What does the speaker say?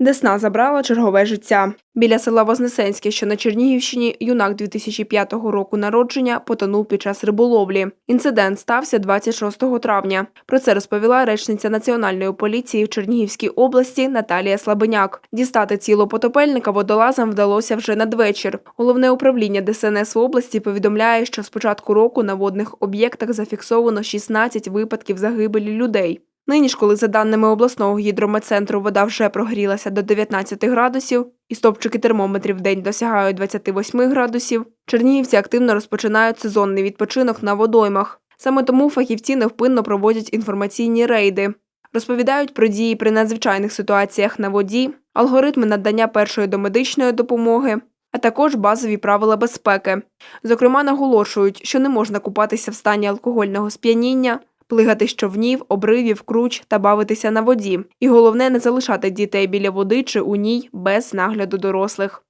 Десна забрала чергове життя. Біля села Вознесенське, що на Чернігівщині, юнак 2005 року народження потонув під час риболовлі. Інцидент стався 26 травня. Про це розповіла речниця Національної поліції в Чернігівській області Наталія Слабеняк. Дістати тіло потопельника водолазам вдалося вже надвечір. Головне управління ДСНС в області повідомляє, що з початку року на водних об'єктах зафіксовано 16 випадків загибелі людей. Нині ж, коли за даними обласного гідрометцентру вода вже прогрілася до 19 градусів і стопчики термометрів в день досягають 28 градусів, чернігівці активно розпочинають сезонний відпочинок на водоймах. Саме тому фахівці невпинно проводять інформаційні рейди. Розповідають про дії при надзвичайних ситуаціях на воді, алгоритми надання першої домедичної допомоги, а також базові правила безпеки. Зокрема, наголошують, що не можна купатися в стані алкогольного сп'яніння, плигати з човнів, обривів, круч та бавитися на воді. І головне не залишати дітей біля води чи у ній без нагляду дорослих.